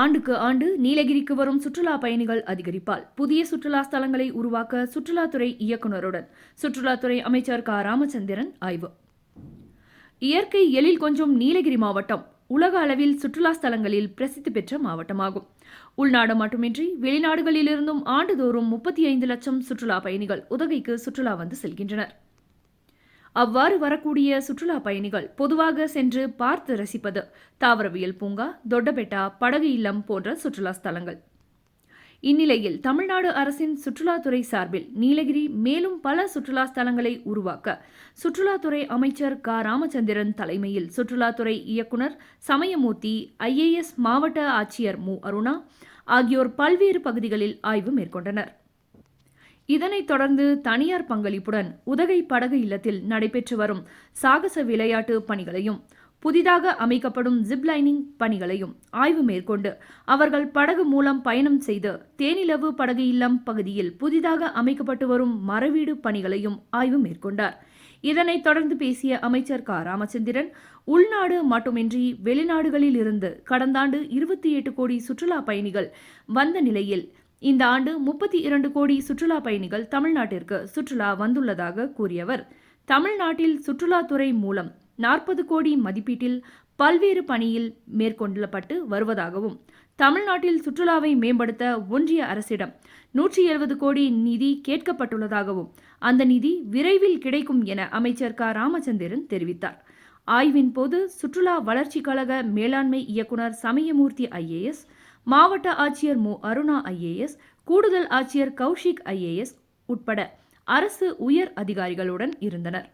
ஆண்டுக்கு ஆண்டு நீலகிரிக்கு வரும் சுற்றுலா பயணிகள் அதிகரிப்பால் புதிய சுற்றுலா ஸ்தலங்களை உருவாக்க சுற்றுலாத்துறை இயக்குநருடன். சுற்றுலாத்துறை அமைச்சர் க. ராமச்சந்திரன் ஆய்வு. இயற்கை எழில் கொஞ்சம் நீலகிரி மாவட்டம் உலக அளவில் சுற்றுலா ஸ்தலங்களில் பிரசித்தி பெற்ற மாவட்டமாகும். உள்நாடு மட்டுமின்றி வெளிநாடுகளிலிருந்தும் ஆண்டுதோறும் முப்பத்தி ஐந்து லட்சம் சுற்றுலா பயணிகள் உதகைக்கு சுற்றுலா வந்து செல்கின்றனர். அவ்வாறு வரக்கூடிய சுற்றுலா பயணிகள் பொதுவாக சென்று பார்த்து ரசிப்பது தாவரவியல் பூங்கா தொட்டபெட்டா படகு இல்லம் போன்ற சுற்றுலா ஸ்தலங்கள். இந்நிலையில் தமிழ்நாடு அரசின் சுற்றுலாத்துறை சார்பில் நீலகிரி மேலும் பல சுற்றுலா ஸ்தலங்களை உருவாக்க சுற்றுலாத்துறை அமைச்சர் க. ராமச்சந்திரன் தலைமையில் சுற்றுலாத்துறை இயக்குனர் சமயமூர்த்தி ஐஏஎஸ் மாவட்ட ஆட்சியர் மு. அருணா ஆகியோர் பல்வேறு பகுதிகளில் ஆய்வு மேற்கொண்டனர். இதனைத் தொடர்ந்து தனியார் பங்களிப்புடன் உதகை படகு இல்லத்தில் நடைபெற்று வரும் சாகச விளையாட்டு பணிகளையும் புதிதாக அமைக்கப்படும் ஜிப்லைனிங் பணிகளையும் ஆய்வு மேற்கொண்டு அவர்கள் படகு மூலம் பயணம் செய்து தேனிலவு படகு இல்லம் பகுதியில் புதிதாக அமைக்கப்பட்டு வரும் மரவீடு பணிகளையும் ஆய்வு மேற்கொண்டார். இதனைத் தொடர்ந்து பேசிய அமைச்சர் க. ராமச்சந்திரன் உள்நாடு மட்டுமின்றி வெளிநாடுகளில் இருந்து கடந்த ஆண்டு இருபத்தி எட்டு கோடி சுற்றுலா பயணிகள் வந்த நிலையில் இந்த ஆண்டு முப்பத்தி இரண்டு கோடி சுற்றுலா பயணிகள் தமிழ்நாட்டிற்கு சுற்றுலா வந்துள்ளதாக கூறியவர். தமிழ்நாட்டில் சுற்றுலாத்துறை மூலம் நாற்பது கோடி மதிப்பீட்டில் பல்வேறு பணியில் மேற்கொள்ளப்பட்டு வருவதாகவும் தமிழ்நாட்டில் சுற்றுலாவை மேம்படுத்த ஒன்றிய அரசிடம் நூற்றி எழுபது கோடி நிதி கேட்கப்பட்டுள்ளதாகவும் அந்த நிதி விரைவில் கிடைக்கும் என அமைச்சர் க. ராமச்சந்திரன் தெரிவித்தார். ஆய்வின் போது சுற்றுலா வளர்ச்சிக் கழக மேலாண்மை இயக்குநர் சமயமூர்த்தி ஐஏஎஸ் மாவட்ட ஆட்சியர் மு. அருணா ஐஏஎஸ் கூடுதல் ஆட்சியர் கௌஷிக் ஐஏஎஸ் உட்பட அரசு உயர் அதிகாரிகளுடன் இருந்தனர்.